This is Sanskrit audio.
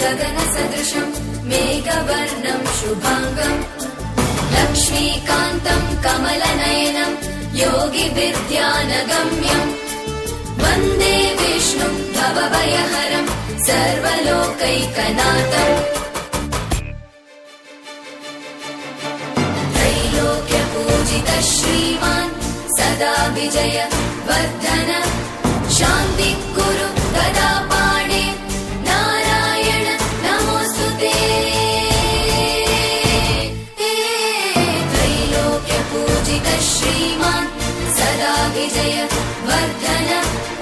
गगनसदृशम्। मेघवर्णम् शुभाङ्गम्। लक्ष्मीकान्तम् कमलनयनम् योगिविद्यानगम्यम्। वन्दे विष्णुम् भवभयहरम् सर्वलोकैकनाथम्। त्रैलोक्यपूजितः श्रीमान् सदा विजय वर्धन सदा विजय वर्धन। शान्ति कुरु तदा